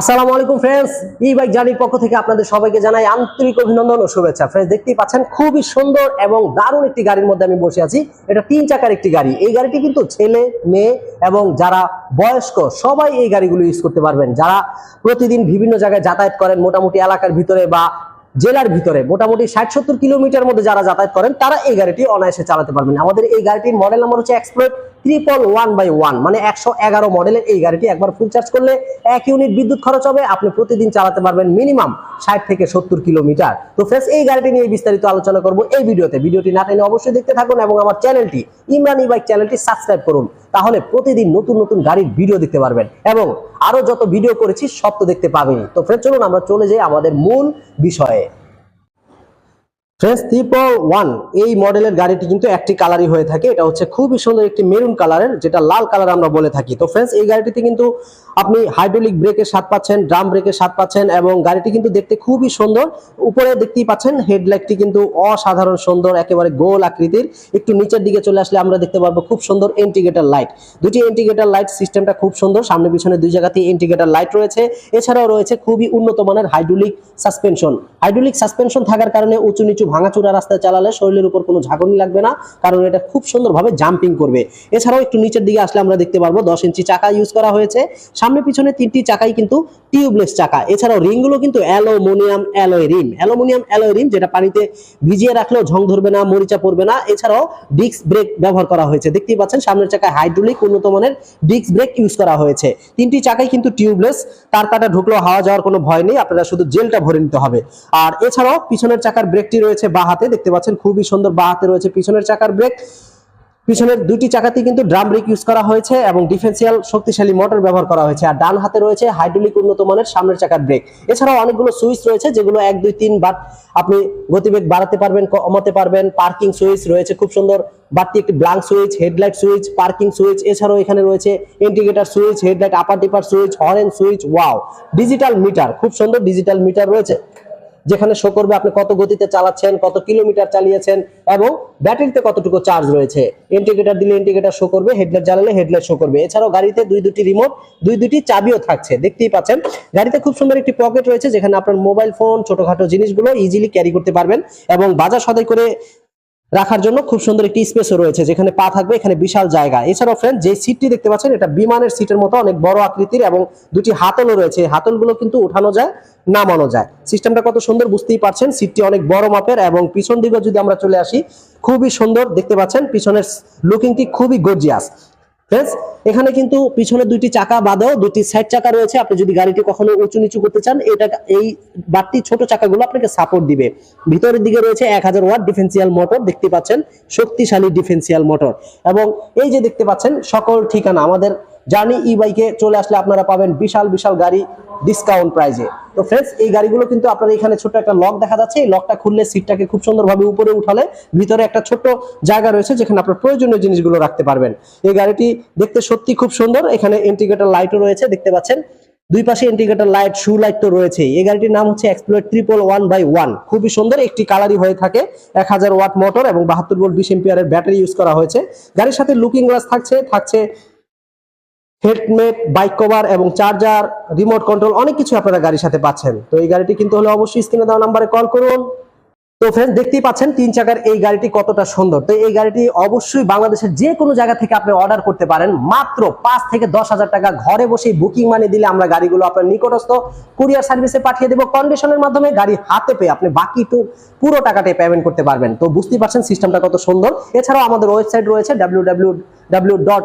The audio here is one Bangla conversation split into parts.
আসসালামু আলাইকুম ফ্রেন্ডস ই বাইক জার্নির পক্ষ থেকে আপনাদের সবাইকে জানাই আন্তরিক অভিনন্দন ও শুভেচ্ছা। ফ্রেন্ডস দেখতেই পাচ্ছেন, খুবই সুন্দর এবং দারুণ একটি গাড়ির মধ্যে আমি বসে আছি। এটা তিন চাকার একটি গাড়ি। এই গাড়িটি কিন্তু ছেলে, মেয়ে এবং যারা বয়স্ক, সবাই এই গাড়িগুলো ইউজ করতে পারবেন। যারা প্রতিদিন বিভিন্ন জায়গায় যাতায়াত করেন, মোটামুটি এলাকার ভিতরে বা জেলার ভিতরে, মোটামুটি ষাট সত্তর কিলোমিটার মধ্যে যারা যাতায়াত করেন, তারা এই গাড়িটি অনায়াসে চালাতে পারবেন। আমাদের এই গাড়িটির মডেল নাম্বার হচ্ছে explore triple one by one মানে একশো এগারো মডেলের এই গাড়িটি একবার ফুল চার্জ করলে এক ইউনিট বিদ্যুৎ খরচ হবে। আপনি প্রতিদিন চালাতে পারবেন মিনিমাম ষাট থেকে সত্তর কিলোমিটার তো ফ্রেন্ডস এই গাড়িটি নিয়ে বিস্তারিত আলোচনা করব এই ভিডিওতে। ভিডিওটি না টেনে অবশ্যই দেখতে থাকুন এবং আমার চ্যানেলটি ইমরান বাইক চ্যানেলটি সাবস্ক্রাইব করুন। তাহলে প্রতিদিন নতুন নতুন গাড়ির ভিডিও দেখতে পারবেন এবং আরও যত ভিডিও করেছি সব তো দেখতে পাবেনই। তো ফ্রেন্ড চলুন আমরা চলে যাই আমাদের মূল বিষয়ে। ফ্রেন্স ট্রিপল ওয়ান এই মডেলের গাড়িটি কিন্তু একটি কালারই হয়ে থাকে। এটা হচ্ছে খুবই সুন্দর একটি মেরুন কালারের যেটা লাল কালার আমরা বলে থাকি। তো ফ্রেন্স এই গাড়িটিতে কিন্তু আপনি হাইড্রোলিক ব্রেকের স্বাদ পাচ্ছেন ড্রাম ব্রেকের স্বাদ পাচ্ছেন এবং গাড়িটি কিন্তু দেখতে খুবই সুন্দর। উপরে দেখতেই পাচ্ছেন হেডলাইটটি কিন্তু অসাধারণ সুন্দর, একেবারে গোল আকৃতির। একটু নিচের দিকে চলে আসলে আমরা দেখতে পারব খুব সুন্দর ইন্টিগ্রেটার লাইট দুটি ইন্টিগ্রেটার লাইট সিস্টেমটা খুব সুন্দর, সামনে পিছনে দুই জায়গাতেই ইন্টিগ্রেটার লাইট রয়েছে। এছাড়াও রয়েছে খুবই উন্নত মানের হাইড্রোলিক সাসপেনশন হাইড্রোলিক সাসপেনশন থাকার কারণে উঁচু নিচু ভাঙাচুরা রাস্তায় চালালে শরীরের উপর কোনো ঝাঁকুনি লাগবে না, কারণ এটা খুব সুন্দরভাবে জাম্পিং করবে। এছাড়াও একটু নিচের দিকে আসলে আমরা দেখতে পারব, দশ ইঞ্চি চাকা ইউজ করা হয়েছে। সামনে পিছনে তিনটি চাকাই কিন্তু টিউবলেস চাকা। এছাড়াও রিংগুলো কিন্তু aluminium alloy rim. Aluminium alloy rim যেটা পানিতে ভিজিয়ে রাখলেও ঝং ধরবে না, মরিচা পড়বে না। এছাড়াও ডিস্ক ব্রেক ব্যবহার করা হয়েছে। দেখতেই পাচ্ছেন সামনের চাকায় হাইড্রোলিক উন্নত মানের ডিস্ক ব্রেক ইউজ করা হয়েছে। তিনটি চাকাই কিন্তু টিউবলেস তার কাটা ঢুকলেও হাওয়া যাওয়ার কোনো ভয় নেই, আপনারা শুধু জেলটা ভরে নিতে হবে। আর এছাড়াও পিছনের চাকার ব্রেকটি রয়েছে বা হাতে, দেখতে পাচ্ছেন খুবই সুন্দর বা হাতে রয়েছে পিছনের চাকার ব্রেক পিছনের দুটি চাকাতে কিন্তু ড্রাম ব্রেক ইউজ করা হয়েছে এবং ডিফেন্সিয়াল শক্তিশালী মোটর ব্যবহার করা হয়েছে। আর ডান হাতে রয়েছে হাইড্রোলিক উন্নত মানের সামনের চাকার ব্রেক এছাড়াও অনেকগুলো সুইচ রয়েছে, যেগুলো এক, দুই, তিন বার আপনি গতিবেগ বাড়াতে পারবেন, কমাতে পারবেন। পার্কিং সুইচ রয়েছে খুব সুন্দর। বাড়তি একটি blank switch headlight switch parking switch এছাড়াও এখানে রয়েছে indicator switch headlight upper dipper switch horn switch wow digital meter খুব সুন্দর ডিজিটাল মিটার রয়েছে। যেখানে শো করবে আপনি কত গতিতে চালাচ্ছেন, কত কিলোমিটার চালিয়েছেন এবং ব্যাটারিতে কতটুকু চার্জ রয়েছে। ইন্ডিকেটর দিলে ইন্ডিকেটর শো করবে হেডলাইট জ্বালালে হেডলাইট শো করবে। এছাড়াও গাড়িতে দুই দুটি রিমোট দুই দুটি চাবিও থাকছে, দেখতেই পাচ্ছেন। গাড়িতে খুব সুন্দর একটি পকেট রয়েছে, যেখানে আপনার মোবাইল ফোন ছোটখাটো জিনিসগুলো ইজিলি ক্যারি করতে পারবেন এবং বাজার সদাই করে রাখার জন্য খুব সুন্দর একটি স্পেসও রয়েছে যেখানে পা থাকবে, এখানে বিশাল জায়গা। এছাড়াও ফ্রেন্ড যে সিটটি দেখতে পাচ্ছেন, এটা বিমানের সিটের মতো অনেক বড় আকৃতির এবং দুটি হাতলও রয়েছে। হাতলগুলো কিন্তু উঠানো যায়, নামানো যায়। সিস্টেমটা কত সুন্দর বুঝতেই পারছেন সিটটি অনেক বড় মাপের এবং পিছন দিকে যদি আমরা চলে আসি, খুবই সুন্দর দেখতে পাচ্ছেন, পিছনের লুকিংটি খুবই গর্জিয়াস ফ্রেন্ডস এখানে কিন্তু পিছনে দুইটি চাকা বাদেও দুটি সাইড চাকা রয়েছে। আপনি যদি গাড়িটি কখনো উঁচু নিচু করতে চান, এটা এই বাড়তি ছোট চাকাগুলো আপনাকে সাপোর্ট দিবে। ভিতরের দিকে রয়েছে এক হাজার ওয়াট ডিফেন্সিয়াল মোটর দেখতে পাচ্ছেন, শক্তিশালী ডিফেন্সিয়াল মোটর এবং এই যে দেখতে পাচ্ছেন, সকল ঠিকানা, আমাদের জার্নি ই বাইকে চলে আসলে আপনারা পাবেন বিশাল বিশাল গাড়ি ডিসকাউন্ট প্রাইজে তো ফ্রেন্ডস এই গাড়িগুলো কিন্তু আপনার এখানে ছোট একটা লক দেখা যাচ্ছে। এই লকটা খুললে সিটটাকে খুব সুন্দরভাবে উপরে উঠালে ভিতরে একটা ছোট্ট জায়গা রয়েছে যেখানে আপনার প্রয়োজনীয় জিনিসগুলো রাখতে পারবেন। এই গাড়িটি দেখতে সত্যি খুব সুন্দর। এখানে ইন্টিগ্রেটর লাইটও রয়েছে, দেখতে পাচ্ছেন? দুই পাশে ইন্ডিকেটর লাইট শু লাইট তো রয়েছে এই গাড়িটির নাম হচ্ছে explore triple one by one খুবই সুন্দর, একটি কালারই হয়ে থাকে। এক হাজার ওয়াট মোটর এবং বাহাত্তর ভোল্ট বিশ এম্পিয়ারের ব্যাটারি ইউজ করা হয়েছে। গাড়ির সাথে লুকিং গ্লাস থাকছে থাকছে হেলমেট বাইক কভার এবং চার্জার, রিমোট কন্ট্রোল অনেক কিছু আপনারা গাড়ির সাথে পাচ্ছেন। তো এই গাড়িটি কিন্তু হলে অবশ্যই স্ক্রিনে দেওয়া নাম্বারে কল করুন। তো ফ্রেন্ডস দেখতেই পাচ্ছেন তিন চাকার এই গাড়িটি কতটা সুন্দর। তো এই গাড়িটি অবশ্যই বাংলাদেশের যে কোনো জায়গা থেকে আপনি অর্ডার করতে পারেন। মাত্র পাঁচ থেকে দশ হাজার টাকা ঘরে বসে বুকিং মানি দিলে আমরা গাড়িগুলো আপনার নিকটস্থ কুরিয়ার সার্ভিসে পাঠিয়ে দেবো। কন্ডিশনের মাধ্যমে গাড়ি হাতে পেয়ে আপনি বাকি টু পুরো টাকাটাই পেমেন্ট করতে পারবেন। তো বুঝতেই পারছেন সিস্টেমটা কত সুন্দর। এছাড়াও আমাদের ওয়েবসাইট রয়েছে W W W dot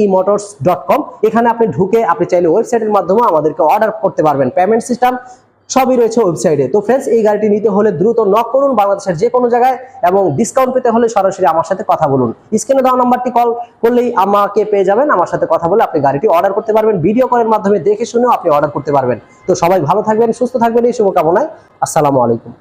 e motors dot com এখানে আপনি ঢুকে আপনি চাইলে ওয়েবসাইটের মাধ্যমে আমাদেরকে অর্ডার করতে পারবেন। পেমেন্ট সিস্টেম সবই রয়েছে ওয়েবসাইটে তো ফ্রেন্ডস এই গাড়িটি নিতে হলে দ্রুত নক করুন বাংলাদেশের যে কোনো জায়গায় এবং ডিসকাউন্ট পেতে হলে সরাসরি আমার সাথে কথা বলুন। স্ক্রিনে দেওয়া নাম্বারটি কল করলেই আমাকে পেয়ে যাবেন, আমার সাথে কথা বলে আপনি গাড়িটি অর্ডার করতে পারবেন ভিডিও কলের মাধ্যমে দেখে শুনেও আপনি অর্ডার করতে পারবেন। তো সবাই ভালো থাকবেন, সুস্থ থাকবেন, এই শুভকামনায়। আসসালামু আলাইকুম।